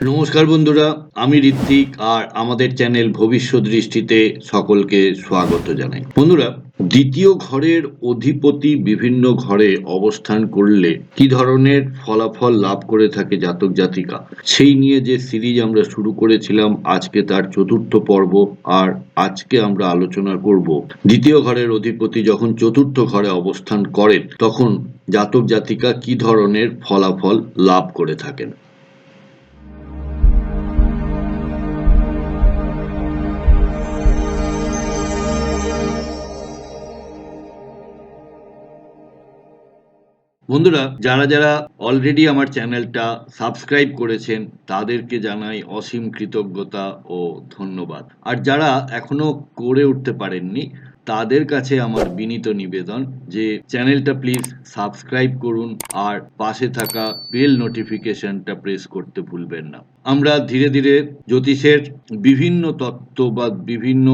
নমস্কার বন্ধুরা, আমি ঋত্বিক আর আমাদের চ্যানেল ভবিষ্যৎ দৃষ্টিতে সকলকে স্বাগত জানাই। বন্ধুরা, দ্বিতীয় ঘরের অধিপতি বিভিন্ন ঘরে অবস্থান করলে কি ধরনের ফলাফল লাভ করে থাকে জাতক জাতিকা? সেই নিয়ে যে সিরিজ আমরা শুরু করেছিলাম, আজকে তার চতুর্থ পর্ব আর আজকে আমরা আলোচনা করব। দ্বিতীয় ঘরের অধিপতি যখন চতুর্থ ঘরে অবস্থান করেন, তখন জাতক জাতিকা কি ধরনের ফলাফল লাভ করে থাকেন? বন্ধুরা, যারা যারা অলরেডি আমার চ্যানেলটা সাবস্ক্রাইব করেছেন, তাদেরকে জানাই অসীম কৃতজ্ঞতা ও ধন্যবাদ। আর যারা এখনও করে উঠতে পারেননি, তাদের কাছে আমার বিনীত নিবেদন যে চ্যানেলটা প্লিজ সাবস্ক্রাইব করুন আর পাশে থাকা বেল নোটিফিকেশনটা প্রেস করতে ভুলবেন না। আমরা ধীরে ধীরে জ্যোতিষের বিভিন্ন তত্ত্ব বা বিভিন্ন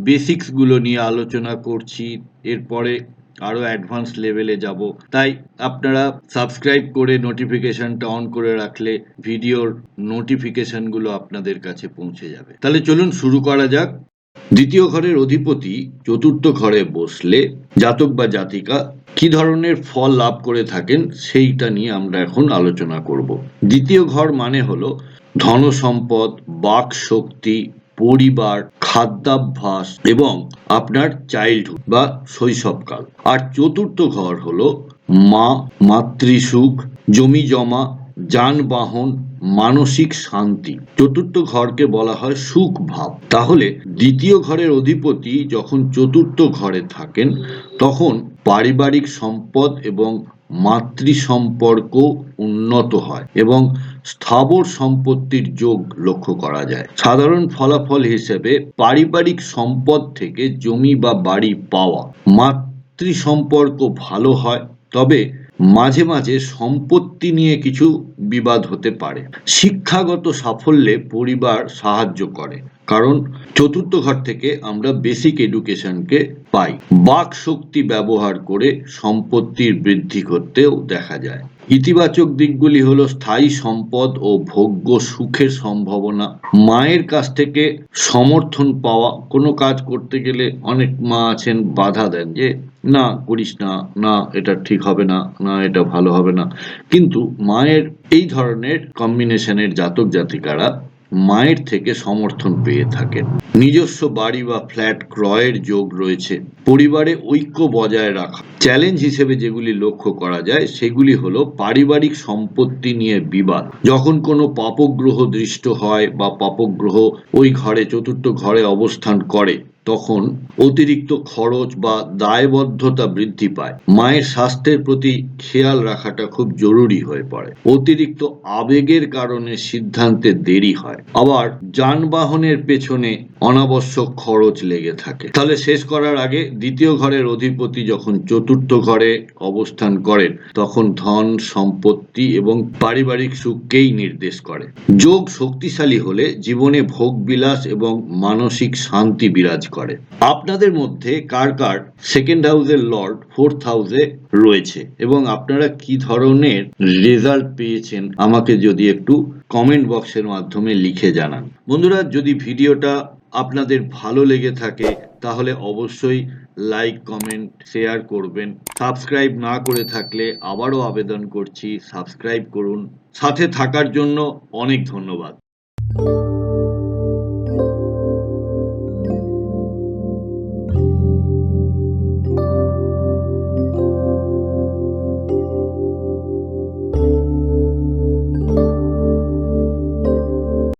বেসিক্সগুলো নিয়ে আলোচনা করছি। এরপরে আরও অ্যাডভান্স লেভেলে যাব। তাই আপনারা সাবস্ক্রাইব করে নোটিফিকেশনটা অন করে রাখলে ভিডিওর নোটিফিকেশনগুলো আপনাদের কাছে পৌঁছে যাবে। তাহলে চলুন শুরু করা যাক। দ্বিতীয় ঘরের অধিপতি চতুর্থ ঘরে বসলে জাতক বা জাতিকা কি ধরনের ফল লাভ করে থাকেন সেইটা নিয়ে আমরা এখন আলোচনা করব। দ্বিতীয় ঘর মানে হলো ধন সম্পদ বাক শক্তি পরিবার, খাদ্যাভ্যাস এবং আপনার চাইল্ডহুড বা শৈশবকাল। আর চতুর্থ ঘর হলো মা, মাতৃসুখ জমি জমা যানবাহন, মানসিক শান্তি। চতুর্থ ঘরকে বলা হয় সুখ ভাব তাহলে দ্বিতীয় ঘরের অধিপতি যখন চতুর্থ ঘরে থাকেন, তখন পারিবারিক সম্পদ এবং মাতৃ সম্পর্ক উন্নত হয় এবং স্থাবর সম্পত্তির যোগ লক্ষ্য করা যায়। সাধারণ ফলাফল হিসেবে পারিবারিক সম্পদ থেকে জমি বা বাড়ি পাওয়া। মাতৃ সম্পর্ক ভালো হয়, তবে মাঝে মাঝে সম্পত্তি নিয়ে কিছু বিবাদ হতে পারে। শিক্ষাগত সাফল্যে পরিবার সাহায্য করে, কারণ চতুর্থ ঘর থেকে আমরা বেসিক এডুকেশনকে পাই। বাক শক্তি ব্যবহার করে সম্পত্তির বৃদ্ধি করতেও দেখা যায়। ইতিবাচক দিকগুলি হল স্থায়ী সম্পদ ও ভোগ্য সুখের সম্ভাবনা। মায়ের কাছ থেকে সমর্থন পাওয়া, কোনো কাজ করতে গেলে অনেক মা আছেন, বাধা দেন যে, না, করিস না না, এটা ঠিক হবে না না, এটা ভালো হবে না। কিন্তু মায়ের এই ধরনের কম্বিনেশনের জাতক জাতিকারা মায়ের থেকে সমর্থন পেয়ে থাকেন। নিজস্ব বাড়ি বা ফ্ল্যাট ক্রয়ের যোগ রয়েছে। পরিবারে ঐক্য বজায় রাখা। চ্যালেঞ্জ হিসেবে যেগুলি লক্ষ্য করা যায়, সেগুলি হলো পারিবারিক সম্পত্তি নিয়ে বিবাদ। যখন কোনো পাপগ্রহ দৃষ্ট হয় বা পাপগ্রহ ওই ঘরে, চতুর্থ ঘরে অবস্থান করে তখন অতিরিক্ত খরচ বা দায়বদ্ধতা বৃদ্ধি পায়। মায়ের স্বাস্থ্যের প্রতি খেয়াল রাখাটা খুব জরুরি হয়ে পড়ে। অতিরিক্ত আবেগের কারণে সিদ্ধান্তে দেরি হয়। আবার যানবাহনের পেছনে অনাবশ্যক খরচ লেগে থাকে। তাহলে শেষ করার আগে দ্বিতীয় ঘরের অধিপতি যখন চতুর্থ ঘরে অবস্থান করেন, তখন ধন, সম্পত্তি এবং পারিবারিক সুখকেই নির্দেশ করে। যোগ শক্তিশালী হলে জীবনে ভোগ বিলাস এবং মানসিক শান্তি বিরাজ করে। আপনাদের মধ্যে কার কার সেকেন্ড হাউসের লর্ড ফোর্থ হাউসে রয়েছে? এবং আপনারা কি ধরনের রেজাল্ট পেয়েছেন? আমাকে যদি একটু কমেন্ট বক্সের মাধ্যমে লিখে জানান। বন্ধুরা, যদি ভিডিওটা আপনাদের ভালো লেগে থাকে, তাহলে অবশ্যই লাইক কমেন্ট শেয়ার করবেন। সাবস্ক্রাইব না করে থাকলে আবারও আবেদন করছি। সাবস্ক্রাইব করুন। সাথে থাকার জন্য অনেক ধন্যবাদ।